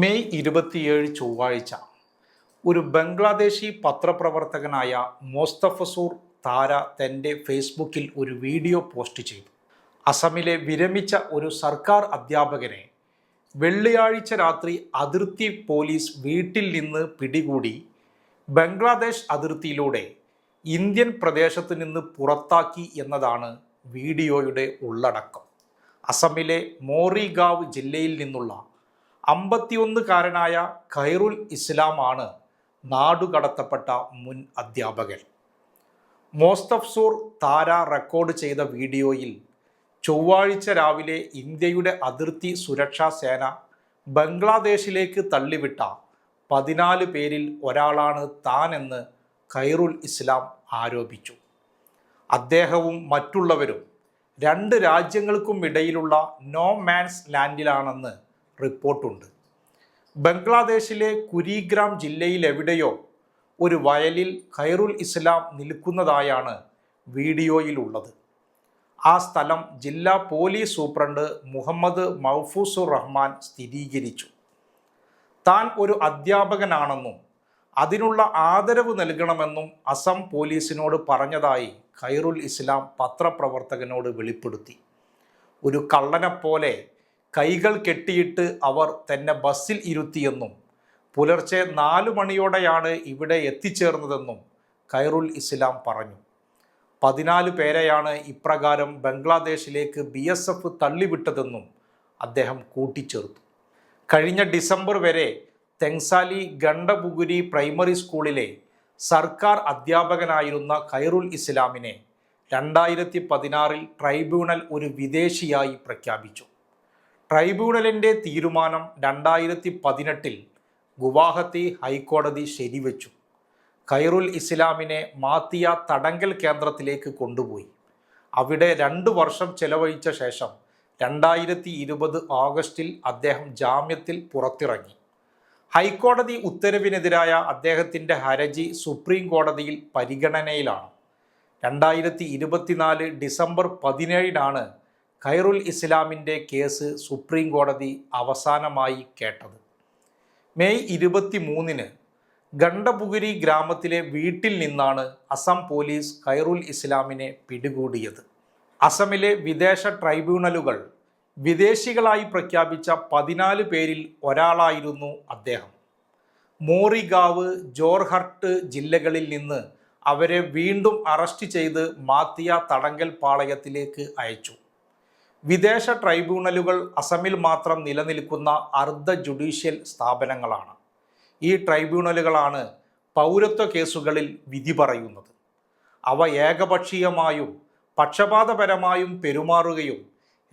May ഇരുപത്തിയേഴ് ചൊവ്വാഴ്ച ഒരു ബംഗ്ലാദേശി പത്രപ്രവർത്തകനായ മോസ്തഫസൂർ താര തന്റെ ഫേസ്ബുക്കിൽ ഒരു വീഡിയോ പോസ്റ്റ് ചെയ്തു. അസമിലെ വിരമിച്ച ഒരു സർക്കാർ അധ്യാപകനെ വെള്ളിയാഴ്ച രാത്രി അതിർത്തി പോലീസ് വീട്ടിൽ നിന്ന് പിടികൂടി ബംഗ്ലാദേശ് അതിർത്തിയിലൂടെ ഇന്ത്യൻ പ്രദേശത്ത് നിന്ന് പുറത്താക്കി എന്നതാണ് വീഡിയോയുടെ ഉള്ളടക്കം. അസമിലെ മോറിഗാവ് ജില്ലയിൽ നിന്നുള്ള അമ്പത്തിയൊന്നുകാരനായ ഖൈറുൽ ഇസ്ലാമാണ് നാടുകടത്തപ്പെട്ട മുൻ അധ്യാപകൻ. മോസ്തഫ്സൂർ താര റെക്കോർഡ് ചെയ്ത വീഡിയോയിൽ ചൊവ്വാഴ്ച രാവിലെ ഇന്ത്യയുടെ അതിർത്തി സുരക്ഷാ സേന ബംഗ്ലാദേശിലേക്ക് തള്ളിവിട്ട പതിനാല് പേരിൽ ഒരാളാണ് താനെന്ന് ഖൈറുൽ ഇസ്ലാം ആരോപിച്ചു. അദ്ദേഹവും മറ്റുള്ളവരും രണ്ട് രാജ്യങ്ങൾക്കും ഇടയിലുള്ള നോ മാൻസ് ലാൻഡിലാണെന്ന് റിപ്പോർട്ടുണ്ട്. ബംഗ്ലാദേശിലെ കുരിഗ്രാം ജില്ലയിൽ എവിടെയോ ഒരു വയലിൽ ഖൈറുൽ ഇസ്ലാം നിൽക്കുന്നതായാണ് വീഡിയോയിലുള്ളത്. ആ സ്ഥലം ജില്ലാ പോലീസ് സൂപ്രണ്ട് മുഹമ്മദ് മൗഫൂസുർ റഹ്മാൻ സ്ഥിരീകരിച്ചു. താൻ ഒരു അധ്യാപകനാണെന്നും അതിനുള്ള ആദരവ് നൽകണമെന്നും അസം പോലീസിനോട് പറഞ്ഞതായി ഖൈറുൽ ഇസ്ലാം പത്രപ്രവർത്തകനോട് വെളിപ്പെടുത്തി. ഒരു കള്ളനെപ്പോലെ കൈകൾ കെട്ടിയിട്ട് അവർ തന്നെ ബസ്സിൽ ഇരുത്തിയെന്നും പുലർച്ചെ നാലു മണിയോടെയാണ് ഇവിടെ എത്തിച്ചേർന്നതെന്നും ഖൈറുൽ ഇസ്ലാം പറഞ്ഞു. പതിനാല് പേരെയാണ് ഇപ്രകാരം ബംഗ്ലാദേശിലേക്ക് ബി എസ് എഫ് തള്ളിവിട്ടതെന്നും അദ്ദേഹം കൂട്ടിച്ചേർത്തു. കഴിഞ്ഞ ഡിസംബർ വരെ തെങ്സാലി ഗണ്ഡപുഗുരി പ്രൈമറി സ്കൂളിലെ സർക്കാർ അധ്യാപകനായിരുന്ന ഖൈറുൽ ഇസ്ലാമിനെ രണ്ടായിരത്തി പതിനാറിൽ ട്രൈബ്യൂണൽ ഒരു വിദേശിയായി പ്രഖ്യാപിച്ചു. ട്രൈബ്യൂണലിന്റെ തീരുമാനം രണ്ടായിരത്തി പതിനെട്ടിൽ ഗുവാഹത്തി ഹൈക്കോടതി ശരിവെച്ചു. ഖൈറുൽ ഇസ്ലാമിനെ മാത്തിയ തടങ്കൽ കേന്ദ്രത്തിലേക്ക് കൊണ്ടുപോയി. അവിടെ രണ്ട് വർഷം ചെലവഴിച്ച ശേഷം രണ്ടായിരത്തി ഇരുപത് ഓഗസ്റ്റിൽ അദ്ദേഹം ജാമ്യത്തിൽ പുറത്തിറങ്ങി. ഹൈക്കോടതി ഉത്തരവിനെതിരായ അദ്ദേഹത്തിന്റെ ഹരജി സുപ്രീം കോടതിയിൽ പരിഗണനയിലാണ്. രണ്ടായിരത്തി ഇരുപത്തിനാല് ഡിസംബർ പതിനേഴിനാണ് ഖൈറുൽ ഇസ്ലാമിന്റെ കേസ് സുപ്രീം കോടതി അവസാനമായി കേട്ടത്. മെയ് ഇരുപത്തി മൂന്നിന് ഗണ്ഡപുഗിരി ഗ്രാമത്തിലെ വീട്ടിൽ നിന്നാണ് അസം പോലീസ് ഖൈറുൽ ഇസ്ലാമിനെ പിടികൂടിയത്. അസമിലെ വിദേശ ട്രൈബ്യൂണലുകൾ വിദേശികളായി പ്രഖ്യാപിച്ച പതിനാല് പേരിൽ ഒരാളായിരുന്നു അദ്ദേഹം. മോറിഗാവ് ജോർഹട്ട് ജില്ലകളിൽ നിന്ന് അവരെ വീണ്ടും അറസ്റ്റ് ചെയ്ത് മാത്തിയ തടങ്കൽ പാളയത്തിലേക്ക് അയച്ചു. വിദേശ ട്രൈബ്യൂണലുകൾ അസമിൽ മാത്രം നിലനിൽക്കുന്ന അർദ്ധ ജുഡീഷ്യൽ സ്ഥാപനങ്ങളാണ്. ഈ ട്രൈബ്യൂണലുകളാണ് പൗരത്വ കേസുകളിൽ വിധി പറയുന്നത്. അവ ഏകപക്ഷീയമായും പക്ഷപാതപരമായും പെരുമാറുകയും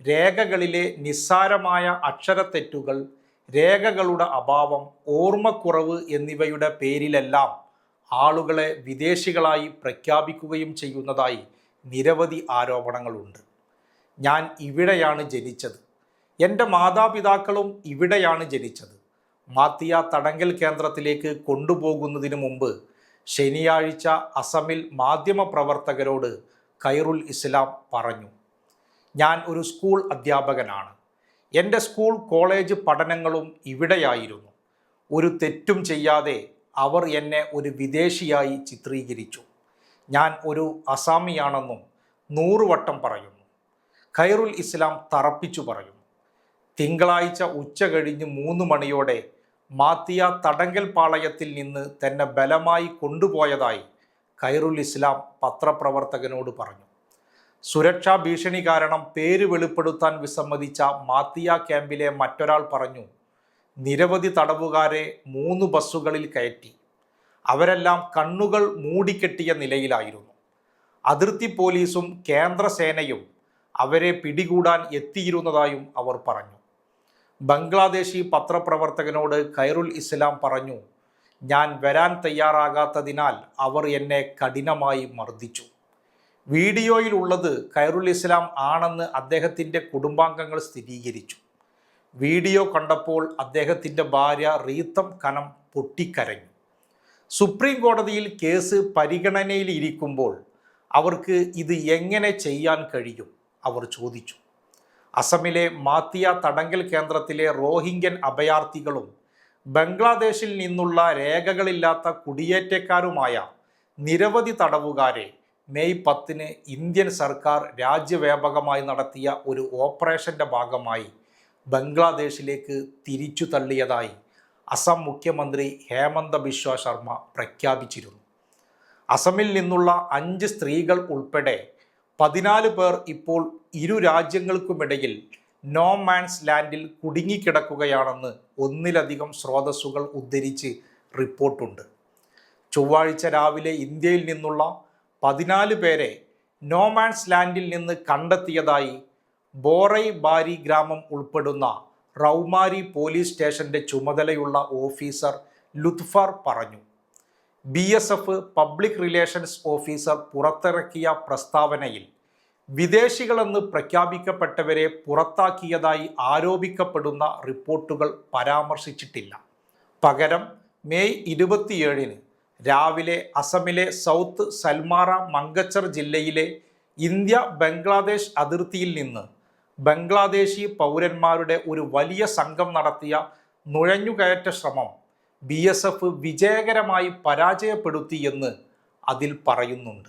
രേഖകളിലെ നിസ്സാരമായ അക്ഷരത്തെറ്റുകൾ രേഖകളുടെ അഭാവം ഓർമ്മക്കുറവ് എന്നിവയുടെ പേരിലെല്ലാം ആളുകളെ വിദേശികളായി പ്രഖ്യാപിക്കുകയും ചെയ്യുന്നതായി നിരവധി ആരോപണങ്ങളുണ്ട്. ഞാൻ ഇവിടെയാണ് ജനിച്ചത്. എന്റെ മാതാപിതാക്കളും ഇവിടെയാണ് ജനിച്ചത്. മാത്തിയ തടങ്കൽ കേന്ദ്രത്തിലേക്ക് കൊണ്ടുപോകുന്നതിന് മുമ്പ് ശനിയാഴ്ച അസമിൽ മാധ്യമപ്രവർത്തകരോട് ഖൈറുൽ ഇസ്ലാം പറഞ്ഞു ഞാൻ ഒരു സ്കൂൾ അധ്യാപകനാണ്. എന്റെ സ്കൂൾ കോളേജ് പഠനങ്ങളും ഇവിടെയായിരുന്നു. ഒരു തെറ്റും ചെയ്യാതെ അവർ എന്നെ ഒരു വിദേശിയായി ചിത്രീകരിച്ചു. ഞാൻ ഒരു അസാമിയാണെന്നും നൂറുവട്ടം പറയുന്നു. ഖൈറുൽ ഇസ്ലാം തറപ്പിച്ചു പറയുന്നു തിങ്കളാഴ്ച ഉച്ച കഴിഞ്ഞ് മൂന്ന് മണിയോടെ മാത്തിയ തടങ്കൽ പാളയത്തിൽ നിന്ന് തന്നെ ബലമായി കൊണ്ടുപോയതായി ഖൈറുൽ ഇസ്ലാം പത്രപ്രവർത്തകനോട് പറഞ്ഞു. സുരക്ഷാ ഭീഷണി കാരണം പേര് വെളിപ്പെടുത്താൻ വിസമ്മതിച്ച മാത്തിയ ക്യാമ്പിലെ മറ്റൊരാൾ പറഞ്ഞു നിരവധി തടവുകാരെ മൂന്ന് ബസ്സുകളിൽ കയറ്റി. അവരെല്ലാം കണ്ണുകൾ മൂടിക്കെട്ടിയ നിലയിലായിരുന്നു. അതിർത്തി പോലീസും കേന്ദ്രസേനയും അവരെ പിടികൂടാൻ എത്തിയിരുന്നതായും അവർ പറഞ്ഞു. ബംഗ്ലാദേശി പത്രപ്രവർത്തകനോട് ഖൈറുൽ ഇസ്ലാം പറഞ്ഞു ഞാൻ വരാൻ തയ്യാറാകാത്തതിനാൽ അവർ എന്നെ കഠിനമായി മർദ്ദിച്ചു. വീഡിയോയിലുള്ളത് ഖൈറുൽ ഇസ്ലാം ആണെന്ന് അദ്ദേഹത്തിന്റെ കുടുംബാംഗങ്ങൾ സ്ഥിരീകരിച്ചു. വീഡിയോ കണ്ടപ്പോൾ അദ്ദേഹത്തിന്റെ ഭാര്യ റീത്തം കനം പൊട്ടിക്കരഞ്ഞു. സുപ്രീം കോടതിയിൽ കേസ് പരിഗണനയിലിരിക്കുമ്പോൾ അവർക്ക് ഇത് എങ്ങനെ ചെയ്യാൻ കഴിയും? അവർ ചോദിച്ചു. അസമിലെ മാത്തിയ തടങ്കൽ കേന്ദ്രത്തിലെ റോഹിംഗ്യൻ അഭയാർത്ഥികളും ബംഗ്ലാദേശിൽ നിന്നുള്ള രേഖകളില്ലാത്ത കുടിയേറ്റക്കാരുമായ നിരവധി തടവുകാരെ മെയ് പത്തിന് ഇന്ത്യൻ സർക്കാർ രാജ്യവ്യാപകമായി നടത്തിയ ഒരു ഓപ്പറേഷന്റെ ഭാഗമായി ബംഗ്ലാദേശിലേക്ക് തിരിച്ചു തള്ളിയതായി അസം മുഖ്യമന്ത്രി ഹേമന്ത ബിശ്വ ശർമ്മ പ്രഖ്യാപിച്ചിരുന്നു. അസമിൽ നിന്നുള്ള അഞ്ച് സ്ത്രീകൾ ഉൾപ്പെടെ പതിനാല് പേർ ഇപ്പോൾ ഇരു രാജ്യങ്ങൾക്കുമിടയിൽ നോ മാൻസ് ലാൻഡിൽ കുടുങ്ങിക്കിടക്കുകയാണെന്ന് ഒന്നിലധികം സ്രോതസ്സുകൾ ഉദ്ധരിച്ച് റിപ്പോർട്ടുണ്ട്. ചൊവ്വാഴ്ച രാവിലെ ഇന്ത്യയിൽ നിന്നുള്ള പതിനാല് പേരെ നോ മാൻസ് ലാൻഡിൽ നിന്ന് കണ്ടെത്തിയതായി ബോറൈ ബാരി ഗ്രാമം ഉൾപ്പെടുന്ന റൗമാരി പോലീസ് സ്റ്റേഷന്റെ ചുമതലയുള്ള ഓഫീസർ ലുത്ഫർ പറഞ്ഞു. B S F public relations officer പുറത്തിറക്കിയ പ്രസ്താവനയിൽ വിദേശികളെന്ന് പ്രഖ്യാപിക്കപ്പെട്ടവരെ പുറത്താക്കിയതായി ആരോപിക്കപ്പെടുന്ന റിപ്പോർട്ടുകൾ പരാമർശിച്ചിട്ടില്ല. പകരം മെയ് ഇരുപത്തിയേഴിന് രാവിലെ അസമിലെ സൗത്ത് സൽമാറ മങ്കച്ചർ ജില്ലയിലെ ഇന്ത്യ ബംഗ്ലാദേശ് അതിർത്തിയിൽ നിന്ന് ബംഗ്ലാദേശി പൗരന്മാരുടെ ഒരു വലിയ സംഘം നടത്തിയ നുഴഞ്ഞുകയറ്റ ശ്രമം ബി എസ് എഫ് വിജയകരമായി പരാജയപ്പെടുത്തിയെന്ന് അതിൽ പറയുന്നുണ്ട്.